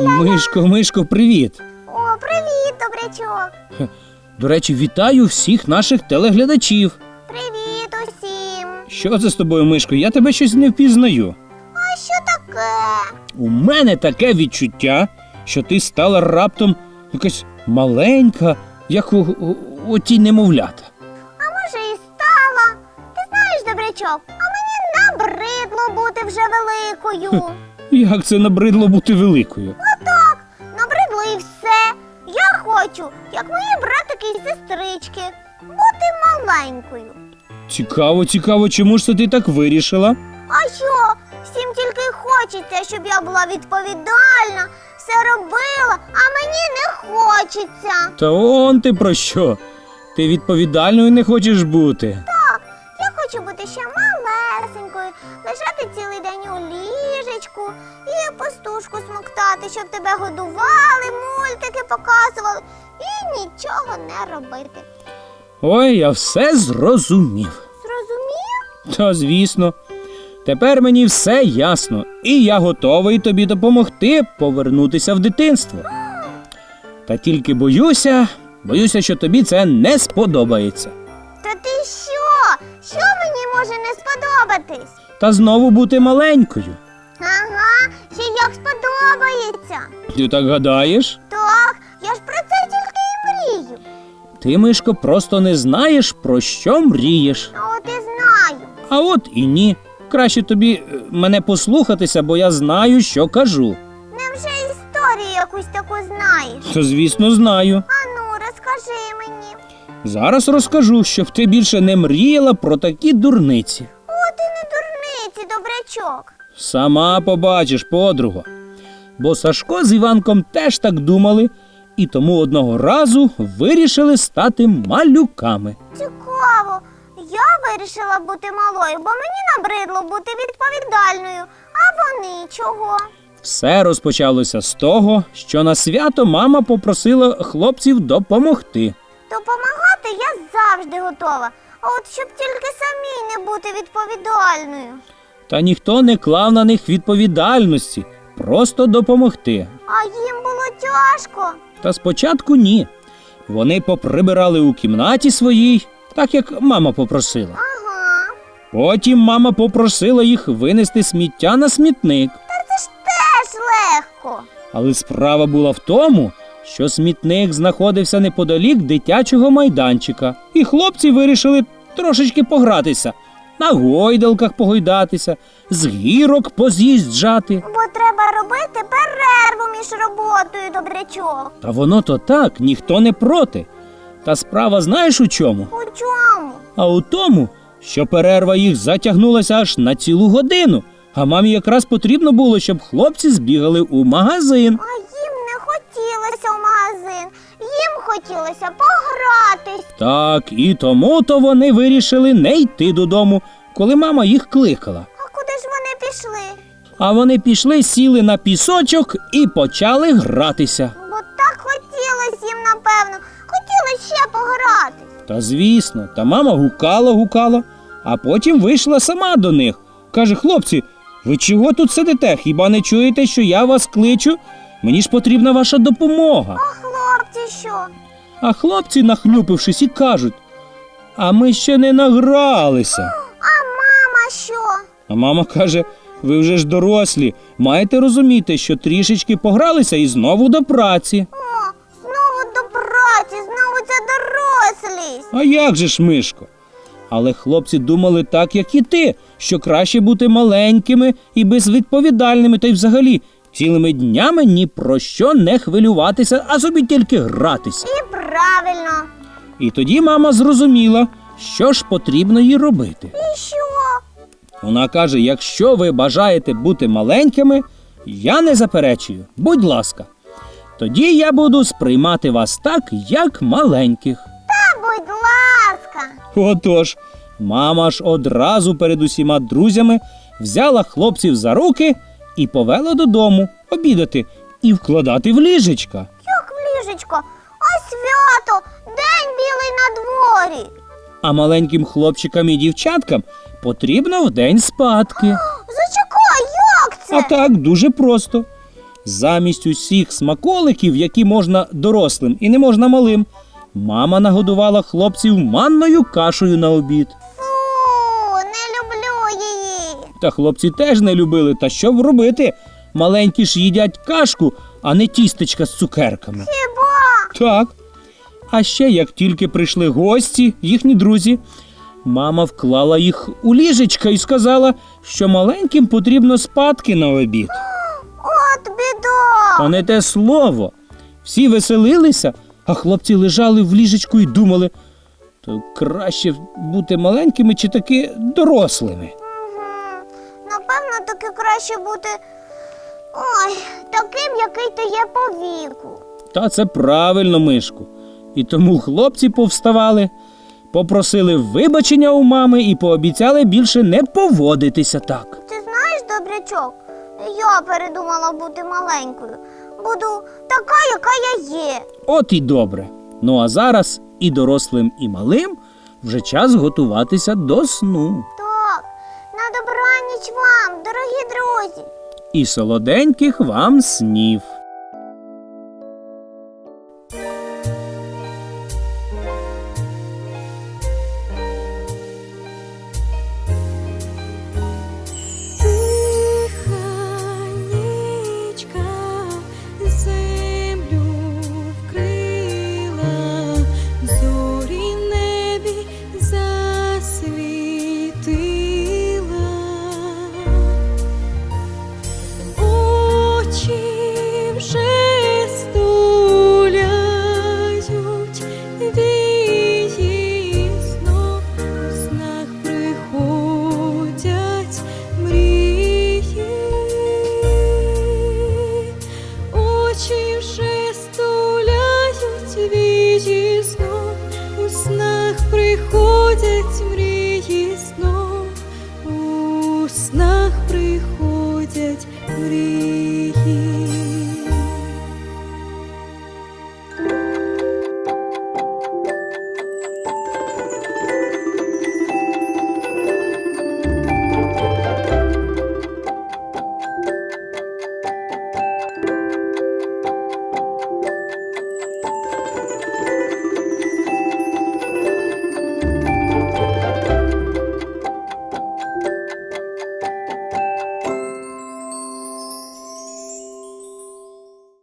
Мишко, Мишко, привіт! О, привіт, добрячок. До речі, вітаю всіх наших телеглядачів. Привіт усім. Що це з тобою, Мишко? Я тебе щось не впізнаю. А що таке? У мене таке відчуття, що ти стала раптом якась маленька, як у, у, у ті немовлята. А може і стала. Ти знаєш, добрячок, а мені набридло бути вже великою. Як це набридло бути великою? Хочу, як мої братики і сестрички, бути маленькою. Цікаво, цікаво, чому ж це ти так вирішила? А що? Всім тільки хочеться, щоб я була відповідальна, все робила, а мені не хочеться. Та он ти про що? Ти відповідальною не хочеш бути. Так, я хочу бути ще малесенькою, лежати цілий день у ліжечку пастушку смоктати, щоб тебе годували, мультики показували і нічого не робити. Ой, я все зрозумів. Зрозумів? Та звісно. Тепер мені все ясно, і я готовий тобі допомогти повернутися в дитинство. Та тільки боюся, боюся, що тобі це не сподобається. Та ти що? Що мені може не сподобатись? Та знову бути маленькою. Ага, ще як сподобається. Ти так гадаєш? Так, я ж про це тільки і мрію. Ти, Мишко, просто не знаєш, про що мрієш. А от і знаю. А от і ні. Краще тобі е, мене послухатися, бо я знаю, що кажу. Невже історію якусь таку знаєш? То, звісно, знаю. Ану, розкажи мені. Зараз розкажу, щоб ти більше не мріяла про такі дурниці. О, ти не дурниці, добрячок. Сама побачиш, подруга. Бо Сашко з Іванком теж так думали, і тому одного разу вирішили стати малюками. Цікаво. Я вирішила бути малою, бо мені набридло бути відповідальною. А вони чого? Все розпочалося з того, що на свято мама попросила хлопців допомогти. Допомагати я завжди готова. А от щоб тільки самій не бути відповідальною. Та ніхто не клав на них відповідальності, просто допомогти. А їм було тяжко. Та спочатку ні. Вони поприбирали у кімнаті своїй, так як мама попросила. Ага. Потім мама попросила їх винести сміття на смітник. Та це ж теж легко. Але справа була в тому, що смітник знаходився неподалік дитячого майданчика, і хлопці вирішили трошечки погратися, на гойдалках погойдатися, з гірок поз'їжджати. Бо треба робити перерву між роботою, добрячок. Та воно то так, ніхто не проти. Та справа знаєш у чому? У чому? А у тому, що перерва їх затягнулася аж на цілу годину, а мамі якраз потрібно було, щоб хлопці збігали у магазин. А Хотілося погратись. Так, і тому то вони вирішили не йти додому, коли мама їх кликала. А куди ж вони пішли? А вони пішли, сіли на пісочок і почали гратися. Бо так хотілося їм, напевно. Хотілося ще погратись. Та звісно, та мама гукала, гукала, а потім вийшла сама до них. Каже: хлопці, ви чого тут сидите? Хіба не чуєте, що я вас кличу? Мені ж потрібна ваша допомога. А хлопці що? А хлопці, нахлюпившись, і кажуть: А ми ще не награлися. А мама що? А мама каже: ви вже ж дорослі, маєте розуміти, що трішечки погралися і знову до праці. О, знову до праці, знову ця дорослість. А як же ж, Мишко? Але хлопці думали так, як і ти, що краще бути маленькими і безвідповідальними, та й взагалі цілими днями ні про що не хвилюватися, а собі тільки гратися. І правильно. І тоді мама зрозуміла, що ж потрібно їй робити. І що? Вона каже: якщо ви бажаєте бути маленькими, я не заперечую, будь ласка. Тоді я буду сприймати вас так, як маленьких. Та будь ласка. Отож, мама ж одразу перед усіма друзями взяла хлопців за руки і повела додому обідати і вкладати в ліжечка. Як в ліжечко, а свято, день білий на дворі. А маленьким хлопчикам і дівчаткам потрібно вдень спадки. Зачекай, як це? А так дуже просто. Замість усіх смаколиків, які можна дорослим і не можна малим, мама нагодувала хлопців манною кашею на обід. Та хлопці теж не любили. Та що б робити? Маленькі ж їдять кашку, а не тістечка з цукерками. Хіба? Так. А ще як тільки прийшли гості, їхні друзі, мама вклала їх у ліжечка і сказала, що маленьким потрібно спадки на обід. От біда. Та не те слово. Всі веселилися, а хлопці лежали в ліжечку і думали, то краще бути маленькими чи таки дорослими. Напевно, таки краще бути. Ой, таким, який ти є по віку. Та це правильно, Мишку. І тому хлопці повставали, попросили вибачення у мами і пообіцяли більше не поводитися так. Ти знаєш, добрячок, я передумала бути маленькою. Буду така, яка я є. От і добре. Ну а зараз і дорослим, і малим вже час готуватися до сну. Так, на добраніч вам, дорогі друзі. І солоденьких вам снів. Вже стуляють, вії знов у снах приходять мрії